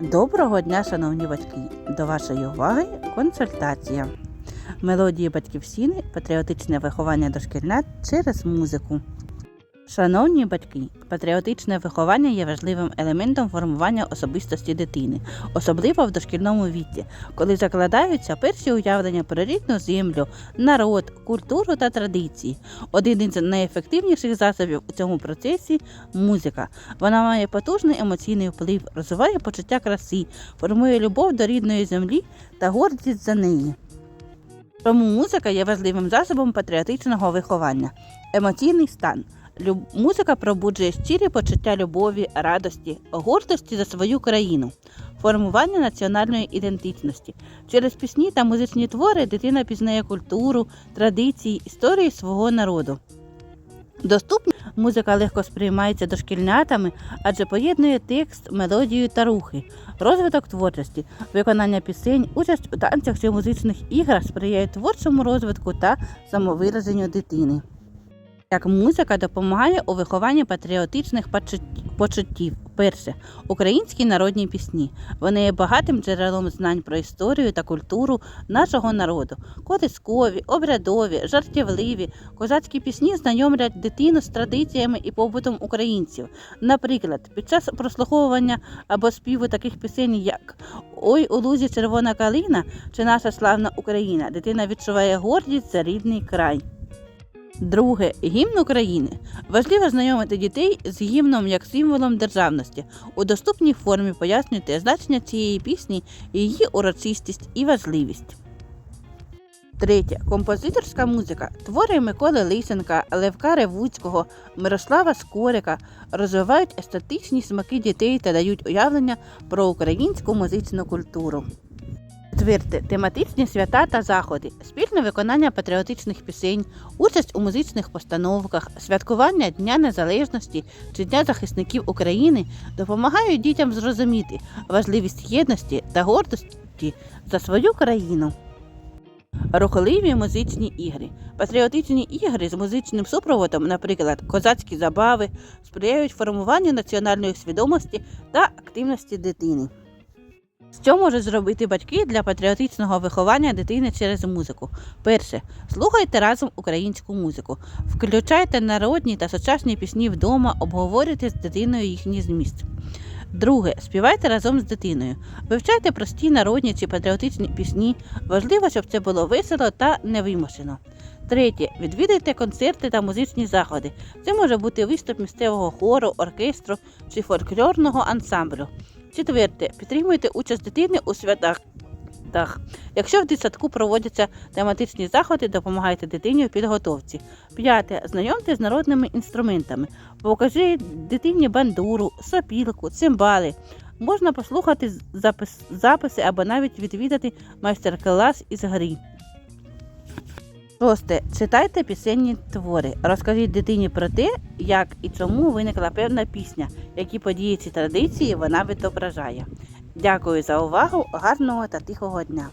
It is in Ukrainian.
Доброго дня, шановні батьки! До вашої уваги консультація. Мелодії батьківщини, патріотичне виховання дошкільнят через музику. Шановні батьки, патріотичне виховання є важливим елементом формування особистості дитини, особливо в дошкільному віці, коли закладаються перші уявлення про рідну землю, народ, культуру та традиції. Один із найефективніших засобів у цьому процесі музика. Вона має потужний емоційний вплив, розвиває почуття краси, формує любов до рідної землі та гордість за неї. Тому музика є важливим засобом патріотичного виховання. Емоційний стан. Люб... Музика пробуджує щирі почуття любові, радості, гордості за свою країну, формування національної ідентичності. Через пісні та музичні твори дитина пізнає культуру, традиції, історії свого народу. Доступна музика легко сприймається дошкільнятами, адже поєднує текст, мелодію та рухи, розвиток творчості, виконання пісень, участь у танцях чи музичних іграх сприяє творчому розвитку та самовираженню дитини. Як музика допомагає у вихованні патріотичних почут- почуттів. Перше українські народні пісні. Вони є багатим джерелом знань про історію та культуру нашого народу. Колискові, обрядові, жартівливі, козацькі пісні знайомлять дитину з традиціями і побутом українців. Наприклад, під час прослуховування або співу таких пісень, як Ой у лузі червона калина чи наша славна Україна, дитина відчуває гордість за рідний край. Друге гімн України. Важливо знайомити дітей з гімном як символом державності. У доступній формі пояснюйте значення цієї пісні, її урочистість і важливість. Третє. Композиторська музика. Твори Миколи Лисенка, Левка Ревуцького, Мирослава Скорика розвивають естетичні смаки дітей та дають уявлення про українську музичну культуру. Четверте. Тематичні свята та заходи, спільне виконання патріотичних пісень, участь у музичних постановках, святкування Дня Незалежності чи Дня захисників України допомагають дітям зрозуміти важливість єдності та гордості за свою країну. Рухливі музичні ігри. Патріотичні ігри з музичним супроводом, наприклад, козацькі забави, сприяють формуванню національної свідомості та активності дитини. Що можуть зробити батьки для патріотичного виховання дитини через музику? Перше. Слухайте разом українську музику. Включайте народні та сучасні пісні вдома, обговорюйте з дитиною їхній зміст. Друге. Співайте разом з дитиною. Вивчайте прості народні чи патріотичні пісні. Важливо, щоб це було весело та невимушено. Третє. Відвідайте концерти та музичні заходи. Це може бути виступ місцевого хору, оркестру чи фольклорного ансамблю. Четверте. Підтримуйте участь дитини у святах. Якщо в дитсадку проводяться тематичні заходи, допомагайте дитині у підготовці. П'яте. Знайомте з народними інструментами. Покажіть дитині бандуру, сопілку, цимбали. Можна послухати запис, записи або навіть відвідати майстер-клас із гри. Шосте. Читайте пісенні твори. Розкажіть дитині про те, як і чому виникла певна пісня, які події чи традиції вона відображає. Дякую за увагу, гарного та тихого дня!